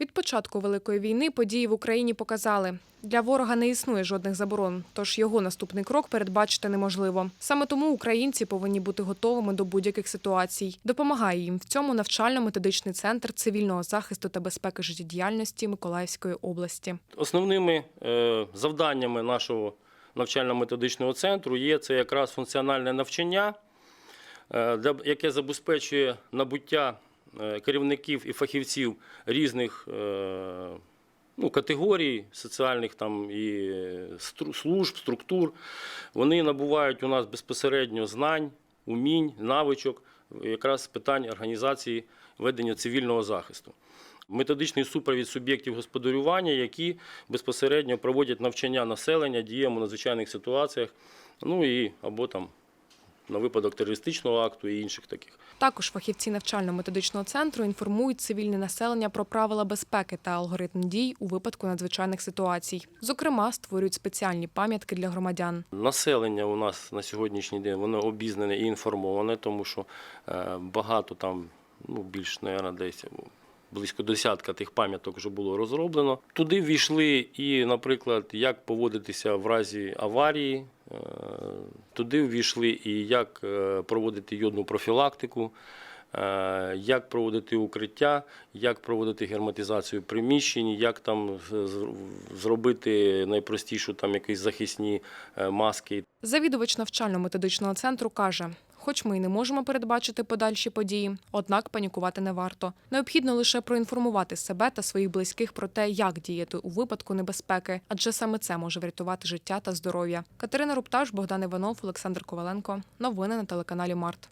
Від початку великої війни події в Україні показали. Для ворога не існує жодних заборон, тож його наступний крок передбачити неможливо. Саме тому українці повинні бути готовими до будь-яких ситуацій. Допомагає їм в цьому навчально-методичний центр цивільного захисту та безпеки життєдіяльності Миколаївської області. Основними е, завданнями нашого навчально-методичного центру є це якраз функціональне навчання, е, яке забезпечує набуття керівників і фахівців різних е, ну, категорій соціальних там і служб, структур. Вони набувають у нас безпосередньо знань, умінь, навичок якраз питань організації ведення цивільного захисту. Методичний супровід суб'єктів господарювання, які безпосередньо проводять навчання населення діям у надзвичайних ситуаціях, ну і або там на випадок терористичного акту і інших таких. Також фахівці навчально-методичного центру інформують цивільне населення про правила безпеки та алгоритм дій у випадку надзвичайних ситуацій. Зокрема, створюють спеціальні пам'ятки для громадян. Населення у нас на сьогоднішній день воно обізнане і інформоване, тому що е, багато там, ну більш, мабуть, десь близько десятка тих пам'яток вже було розроблено. Туди ввійшли і, наприклад, як поводитися в разі аварії, е, туди ввійшли і як е, проводити йодну профілактику. е, Як проводити укриття, як проводити герметизацію приміщень, як там зробити найпростішу там якісь захисні маски Завідувач навчально-методичного центру каже: хоч ми й не можемо передбачити подальші події, однак панікувати не варто. Необхідно лише проінформувати себе та своїх близьких про те, як діяти у випадку небезпеки, адже саме це може врятувати життя та здоров'я. Катерина Рупташ, Богдан Іванов, Олександр Коваленко. Новини на телеканалі Март.